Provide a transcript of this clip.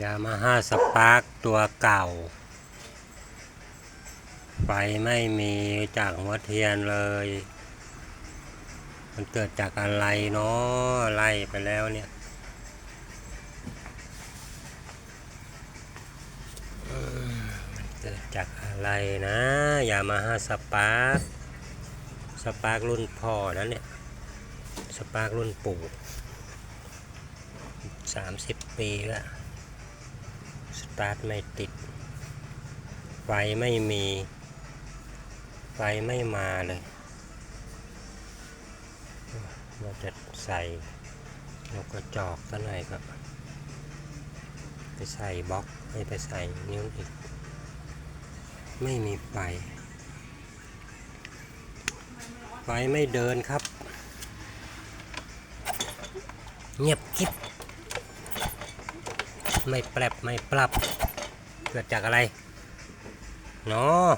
ยามาฮ่าสปาร์กตัวเก่า ไฟไม่มีจากหัวเทียนเลย มันเกิดจากอะไรเนาะไล่ไปแล้วเนี่ยเออมันเกิดจากอะไรนะยามาฮ่าสปาร์กสปาร์กรุ่นพ่อนะเนี่ย สปาร์กรุ่นปู่สามสิบปีแล้ว สตาร์ทไม่ติด ไฟไม่มี ไฟไม่มาเลย เราจะใส่นกกระจอกซะหน่อยก็ไปใส่บล็อกให้ไปใส่นิ้วอีก ไม่มีไฟ ไฟไม่เดินครับ เงียบกิ๊บ ไม่แปรบไม่ปรับ เกิดจากอะไรเนาะ